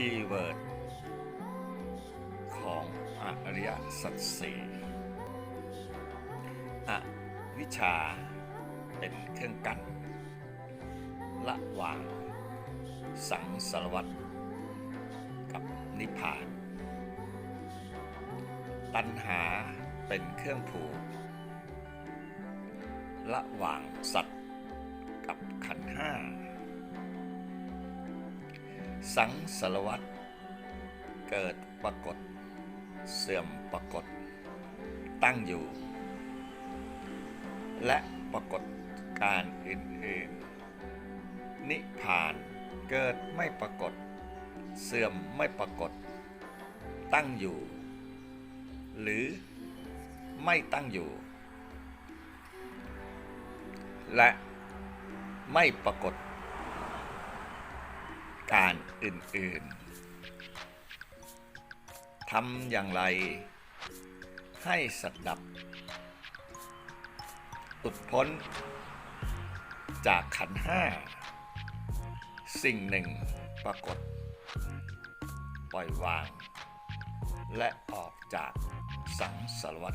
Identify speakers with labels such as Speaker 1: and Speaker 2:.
Speaker 1: คีย์เวิร์ดของอริยสัจสี่อวิชชาเป็นเครื่องกันระหว่างสังสารวัตรกับนิพพาน ตัณหาเป็นเครื่องผูกระหว่างสัตว์กับขันห้า สังสารวัตรเกิดปรากฏ เสื่อมปรากฏ ตั้งอยู่ และปรากฏการอื่นๆ นิพานเกิดไม่ปรากฏ เสื่อมไม่ปรากฏ ตั้งอยู่ หรือไม่ตั้งอยู่ และไม่ปรากฏ อื่นๆทำอย่างไร ให้สัตดับหลุดพ้น จากขันห้า สิ่งหนึ่งปรากฏ ปล่อยวาง และออกจากสังสารวัฏ